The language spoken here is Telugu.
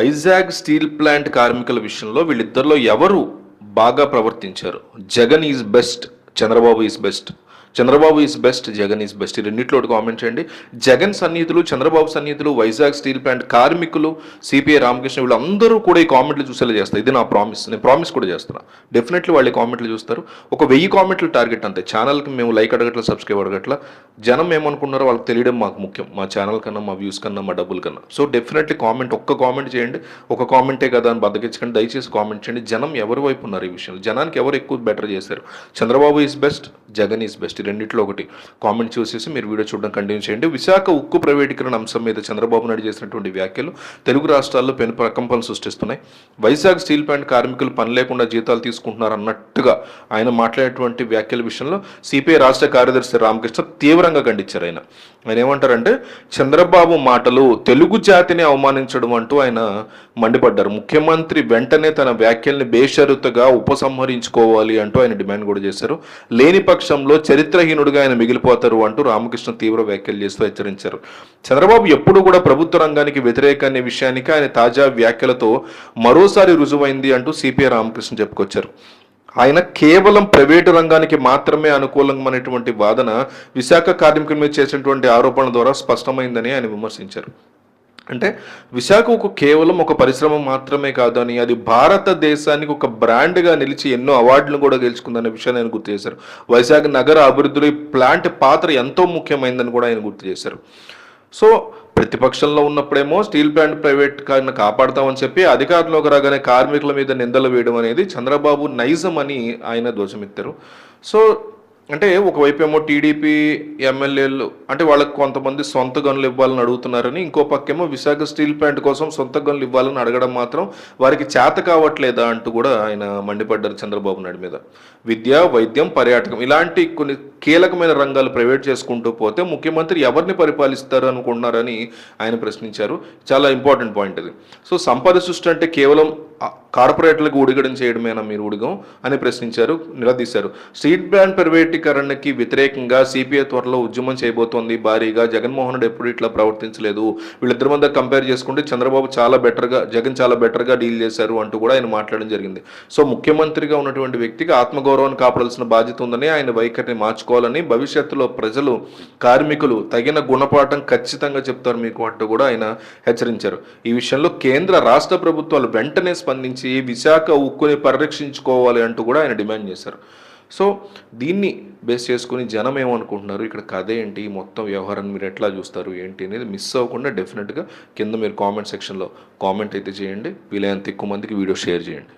వైజాగ్ స్టీల్ ప్లాంట్ కార్మికుల విషయంలో వీళ్ళిద్దరిలో ఎవరు బాగా ప్రవర్తించారు? Jagan is best Chandrababu is best. Chandrababu is best Jagan is best ఈ రెండిట్లో ఒకటి కామెంట్ చేయండి. జగన్ సన్నిహితులు చంద్రబాబు సన్నిహితులు వైజాగ్ స్టీల్ ప్లాంట్ కార్మికులు సిపిఐ రామకృష్ణ వీళ్ళందరూ కూడా ఈ కామెంట్లు చూసేలా చేస్తారు. ఇది నా ప్రామిస్ నేను ప్రామిస్ కూడా చేస్తున్నా. డెఫినెట్లీ వాళ్ళు కామెంట్లు చూస్తారు. ఒక వెయ్యి కామెంట్లు టార్గెట్ అంతే. ఛానల్కి మేము లైక్ అడగట్ల సబ్స్క్రైబ్ అడగట్ల. జనం ఏమనుకున్నారో వాళ్ళకి తెలియడం మాకు ముఖ్యం. మా ఛానల్ కన్నా మా వ్యూస్ కన్నా మా డబ్బుల కన్నా. సో డెఫినెట్లీ కామెంట్ ఒక్క కామెంట్ చేయండి. ఒక కామెంటే కదా అని బద్దకించకండి. దయచేసి కామెంట్ చేయండి. జనం ఎవరి వైపు ఉన్నారు ఈ విషయంలో? జనానికి ఎవరు ఎక్కువ బెటర్ చేశారు? Chandrababu is best Jagan is best రెండిట్లో ఒకటి. కామెంట్ చూసేసి మీరు వీడియో చూడడం కంటిన్యూ చేయండి. విశాఖ ఉక్కు ప్రైవేటీకరణ అంశం మీద చంద్రబాబు నాయుడు చేసినటువంటి వ్యాఖ్యలు తెలుగు రాష్ట్రాల్లో పెను ప్రకంపనలు సృష్టిస్తున్నాయి. వైజాగ్ స్టీల్ ప్లాంట్ కార్మికులు పని లేకుండా జీతాలు తీసుకుంటున్నారు అన్నట్టుగా ఆయన మాట్లాడేటువంటి వ్యాఖ్యల విషయంలో సిపిఐ రాష్ట్ర కార్యదర్శి రామకృష్ణ తీవ్రంగా ఖండించారు ఆయన. ఆయన ఏమంటారంటే చంద్రబాబు మాటలు తెలుగు జాతిని అవమానించడం అంటూ ఆయన మండిపడ్డారు. ముఖ్యమంత్రి వెంటనే తన వ్యాఖ్యల్ని బేషరతుగా ఉపసంహరించుకోవాలి అంటూ ఆయన డిమాండ్ కూడా చేశారు. లేని పక్షంలో చరిత్ర చరిత్రహీనుడిగా ఆయన మిగిలిపోతారు అంటూ రామకృష్ణ తీవ్ర వ్యాఖ్యలు చేస్తూ హెచ్చరించారు. చంద్రబాబు ఎప్పుడు కూడా ప్రభుత్వ రంగానికి వ్యతిరేక అనే విషయానికి ఆయన తాజా వ్యాఖ్యలతో మరోసారి రుజువైంది అంటూ సిపిఐ రామకృష్ణ చెప్పుకొచ్చారు. ఆయన కేవలం ప్రైవేటు రంగానికి మాత్రమే అనుకూలమైనటువంటి వాదన విశాఖ కార్మికుల మీద చేసినటువంటి ఆరోపణల ద్వారా స్పష్టమైందని ఆయన విమర్శించారు. అంటే విశాఖ ఒక కేవలం ఒక పరిశ్రమ మాత్రమే కాదని అది భారతదేశానికి ఒక బ్రాండ్గా నిలిచి ఎన్నో అవార్డులను కూడా గెలుచుకుందనే విషయాన్ని ఆయన గుర్తు చేశారు. వైజాగ్ నగర అభివృద్ధిలో ఈ ప్లాంట్ పాత్ర ఎంతో ముఖ్యమైందని కూడా ఆయన గుర్తు చేశారు. సో ప్రతిపక్షంలో ఉన్నప్పుడేమో స్టీల్ ప్లాంట్ ప్రైవేట్ కారణ కాపాడతామని చెప్పి అధికారంలోకి రాగానే కార్మికుల మీద నిందలు వేయడం అనేది చంద్రబాబు నైజం అని ఆయన ధ్వజమెత్తారు. సో అంటే ఒకవైపు ఏమో టీడీపీ ఎమ్మెల్యేలు అంటే వాళ్ళకి కొంతమంది సొంత గనులు ఇవ్వాలని అడుగుతున్నారని ఇంకో పక్కేమో విశాఖ స్టీల్ ప్లాంట్ కోసం సొంత గనులు ఇవ్వాలని అడగడం మాత్రం వారికి చేత కావట్లేదా అంటూ కూడా ఆయన మండిపడ్డారు చంద్రబాబు నాయుడు మీద. విద్య వైద్యం పర్యాటకం ఇలాంటి కొన్ని కీలకమైన రంగాలు ప్రైవేట్ చేసుకుంటూ పోతే ముఖ్యమంత్రి ఎవరిని పరిపాలిస్తారు అనుకుంటున్నారని ఆయన ప్రశ్నించారు. చాలా ఇంపార్టెంట్ పాయింట్ అది సో సంపద సృష్టి అంటే కేవలం కార్పొరేట్లకు ఉడిగడం చేయడమేనా మీరు ఉడిగం అని ప్రశ్నించారు నిలదీశారు. స్ట్రీట్ బ్యాండ్ ప్రైవేటీకరణకి వ్యతిరేకంగా సిపిఐ త్వరలో ఉద్యమం చేయబోతోంది. భారీగా జగన్మోహన్ రెడ్డి ఎప్పుడు ఇట్లా ప్రవర్తించలేదు. వీళ్ళిద్దరి మధ్య కంపేర్ చేసుకుంటే చంద్రబాబు చాలా బెటర్గా జగన్ చాలా బెటర్గా డీల్ చేశారు అంటూ కూడా ఆయన మాట్లాడడం జరిగింది. సో ముఖ్యమంత్రిగా ఉన్నటువంటి వ్యక్తికి ఆత్మగౌరవాన్ని కాపాడాల్సిన బాధ్యత ఉందని ఆయన వైఖరిని చేసుకోవాలని భవిష్యత్తులో ప్రజలు కార్మికులు తగిన గుణపాఠం ఖచ్చితంగా చెప్తారు మీకు అంటూ కూడా ఆయన హెచ్చరించారు. ఈ విషయంలో కేంద్ర రాష్ట్ర ప్రభుత్వాలు వెంటనే స్పందించి విశాఖ ఉక్కుని పరిరక్షించుకోవాలి అంటూ కూడా ఆయన డిమాండ్ చేశారు. సో దీన్ని బేస్ చేసుకుని జనం ఏమనుకుంటున్నారు? ఇక్కడ కథ ఏంటి? మొత్తం వ్యవహారాన్ని మీరు ఎట్లా చూస్తారు? ఏంటి అనేది మిస్ అవ్వకుండా డెఫినెట్గా కింద మీరు కామెంట్ సెక్షన్లో కామెంట్ అయితే చేయండి. వీలైనంత ఎక్కువ మందికి వీడియో షేర్ చేయండి.